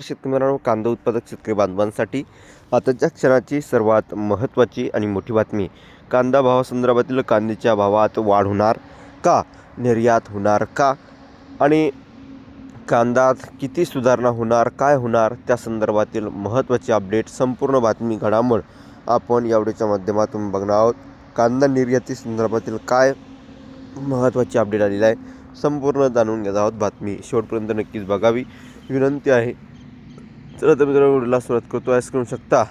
शेतकरी मित्रांनो कांदा उत्पादक शेतकरी बांधवांसाठी आताच्या क्षणाची सर्वात महत्त्वाची आणि मोठी बातमी. कांदा भावासंदर्भातील कांद्याच्या भावात वाढ होणार का? निर्यात होणार का? आणि कांद्यात किती सुधारणा होणार? काय होणार? त्या संदर्भातील महत्त्वाची अपडेट संपूर्ण बातमी घडामोड आपण यावेळीच्या माध्यमातून बघणार आहोत. कांदा निर्याती संदर्भातील काय महत्त्वाची अपडेट आलेली आहे संपूर्ण जाणून घेत आहोत. बातमी शेवटपर्यंत नक्कीच बघावी. विनंती आहे चला तर मित्रांनो व्हिडिओला सुरुवात करतो. आहे करू शकता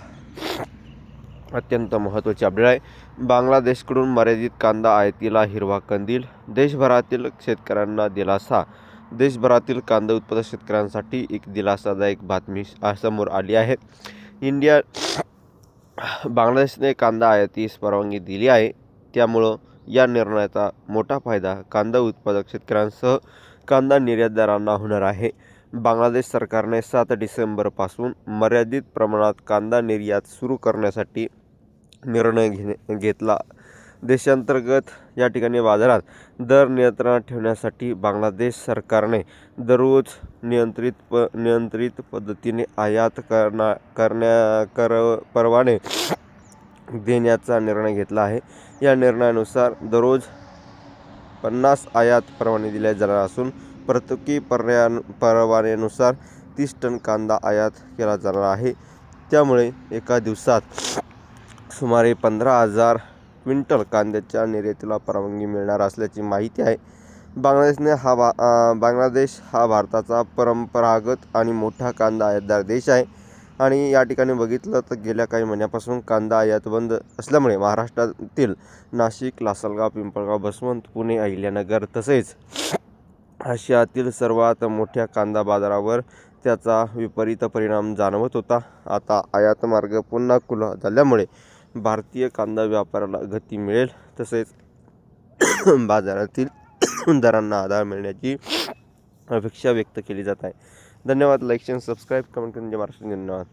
अत्यंत महत्त्वाची अपडेट आहे. बांगलादेशकडून मर्यादित कांदा आयातीला हिरवा कंदील. देशभरातील शेतकऱ्यांना दिलासा. देशभरातील कांदा उत्पादक शेतकऱ्यांसाठी एक दिलासादायक बातमी समोर आली आहे. इंडिया बांगलादेशने कांदा आयातीस परवानगी दिली आहे. त्यामुळं या निर्णयाचा मोठा फायदा कांदा उत्पादक शेतकऱ्यांसह कांदा निर्यातदारांना होणार आहे. बांगलादेश सरकारने सात डिसेंबरपासून मर्यादित प्रमाणात कांदा निर्यात सुरू करण्यासाठी निर्णय घेणे घेतला. देशांतर्गत या ठिकाणी बाजारात दर नियंत्रणात ठेवण्यासाठी बांगलादेश सरकारने दररोज नियंत्रित प नियंत्रित पद्धतीने आयात करणा करण्या कर परवाने देण्याचा निर्णय घेतला आहे. या निर्णयानुसार दररोज पन्नास आयात परवाने दिले जाणार असून प्रतुकी पर्या परवान्यानुसार तीस टन कांदा आयात केला जाणार आहे. त्यामुळे एका दिवसात सुमारे पंधरा हजार क्विंटल कांद्याच्या निर्यातीला परवानगी मिळणार असल्याची माहिती आहे. बांगलादेशने हा भा बांगलादेश हा भारताचा परंपरागत आणि मोठा कांदा आयातदार देश आहे. आणि या ठिकाणी बघितलं तर गेल्या काही महिन्यापासून कांदा आयात बंद असल्यामुळे महाराष्ट्रातील नाशिक लासलगाव पिंपळगाव बसवंत पुणे अहिल्यानगर तसेच आशियातील सर्वात मोठ्या कांदा बाजारावर त्याचा विपरीत परिणाम जाणवत होता. आता आयात मार्ग पुन्हा खुला झाल्यामुळे भारतीय कांदा व्यापाराला गती मिळेल. तसेच बाजारातील दरांना आधार मिळण्याची अपेक्षा व्यक्त केली जात आहे. धन्यवाद. लाईक शेअर सबस्क्राईब कमेंट करून जे महाराष्ट्र. धन्यवाद.